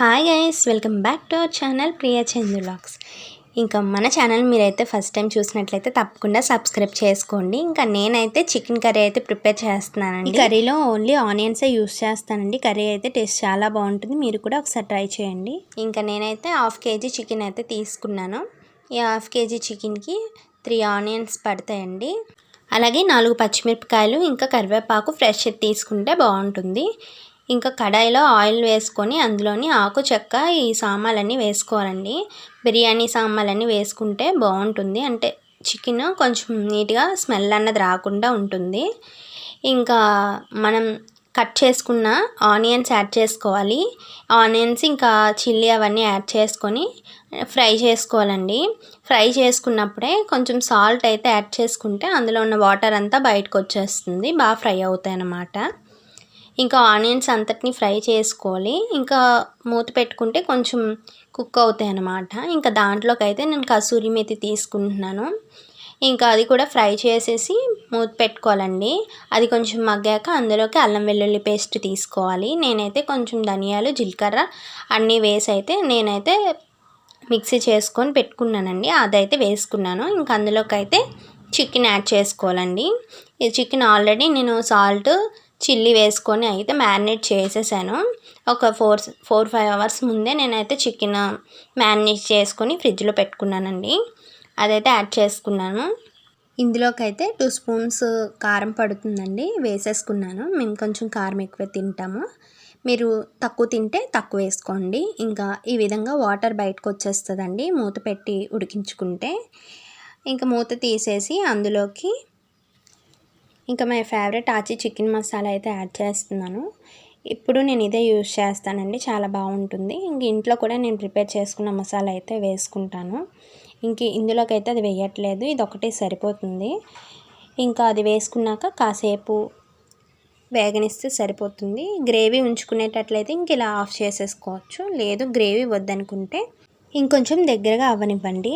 Hi guys welcome back to our channel Priya Chandu vlogs ఇంకా మన channel మీరైతే first time చూసినట్లయితే తప్పకుండా సబ్స్క్రైబ్ చేసుకోండి. ఇంకా నేనైతే చికెన్ కర్రీ అయితే ప్రిపేర్ చేస్తున్నానండి. కర్రీలో ఓన్లీ ఆనియన్సే యూస్ చేస్తానండి. కర్రీ అయితే టేస్ట్ చాలా బాగుంటుంది. మీరు కూడా ఒకసారి ట్రై చేయండి. ఇంకా నేనైతే హాఫ్ కేజీ చికెన్ అయితే తీసుకున్నాను. ఈ హాఫ్ కేజీ చికెన్కి త్రీ ఆనియన్స్ పడతాయండి. అలాగే నాలుగు పచ్చిమిరపకాయలు ఇంకా కరివేపాకు ఫ్రెష్ తీసుకుంటే బాగుంటుంది. ఇంకా కడాయిలో ఆయిల్ వేసుకొని అందులోని ఆకు చెక్క ఈ సామాన్లన్నీ వేసుకోవాలండి. బిర్యానీ సామాన్లన్నీ వేసుకుంటే బాగుంటుంది. అంటే చికెన్ కొంచెం నీట్గా స్మెల్ అన్నది రాకుండా ఉంటుంది. ఇంకా మనం కట్ చేసుకున్న ఆనియన్స్ యాడ్ చేసుకోవాలి. ఆనియన్స్ ఇంకా చిల్లీ అవన్నీ యాడ్ చేసుకొని ఫ్రై చేసుకోవాలండి. ఫ్రై చేసుకున్నప్పుడే కొంచెం సాల్ట్ అయితే యాడ్ చేసుకుంటే అందులో ఉన్న వాటర్ అంతా బయటకు వచ్చేస్తుంది. బాగా ఫ్రై అవుతాయి అన్నమాట ఇంకా ఆనియన్స్ అంతటిని ఫ్రై చేసుకోవాలి. ఇంకా మూత పెట్టుకుంటే కొంచెం కుక్ అవుతాయి అన్నమాట. ఇంకా దాంట్లోకి అయితే నేను కసూరి మెతి తీసుకుంటున్నాను. ఇంకా అది కూడా ఫ్రై చేసేసి మూత పెట్టుకోవాలండి. అది కొంచెం మగ్గాక అందులోకి అల్లం వెల్లుల్లి పేస్ట్ తీసుకోవాలి. నేనైతే కొంచెం ధనియాలు జీలకర్ర అన్నీ వేసి అయితే నేనైతే మిక్సీ చేసుకొని పెట్టుకున్నానండి. అదైతే వేసుకున్నాను. ఇంకా అందులోకి అయితే చికెన్ యాడ్ చేసుకోవాలండి. ఈ చికెన్ ఆల్రెడీ నేను సాల్ట్ చిల్లీ వేసుకొని అయితే మ్యారినేట్ చేసేసాను. ఒక ఫోర్ ఫోర్ ఫైవ్ అవర్స్ ముందే నేనైతే చికెన్ మ్యారినేట్ చేసుకొని ఫ్రిడ్జ్లో పెట్టుకున్నానండి. అదైతే యాడ్ చేసుకున్నాను. ఇందులోకి అయితే టూ స్పూన్స్ కారం పడుతుందండి వేసేసుకున్నాను. మేము కొంచెం కారం ఎక్కువ తింటాము. మీరు తక్కువ తింటే తక్కువ వేసుకోండి. ఇంకా ఈ విధంగా వాటర్ బయటకు వచ్చేస్తుందండి మూత పెట్టి ఉడికించుకుంటే. ఇంకా మూత తీసేసి అందులోకి ఇంకా my favourite Aachi chicken masala అయితే యాడ్ చేస్తున్నాను. ఇప్పుడు నేను ఇదే యూజ్ చేస్తానండి చాలా బాగుంటుంది. ఇంక ఇంట్లో కూడా నేను ప్రిపేర్ చేసుకున్న మసాలా అయితే వేసుకుంటాను. ఇంక ఇందులోకి అయితే అది వేయట్లేదు ఇది ఒకటే సరిపోతుంది. ఇంకా అది వేసుకున్నాక కాసేపు వేగనిస్తే సరిపోతుంది. గ్రేవీ ఉంచుకునేటట్లయితే ఇంక ఇలా ఆఫ్ చేసేసుకోవచ్చు. లేదు గ్రేవీ వద్దనుకుంటే ఇంకొంచెం దగ్గరగా అవ్వనివ్వండి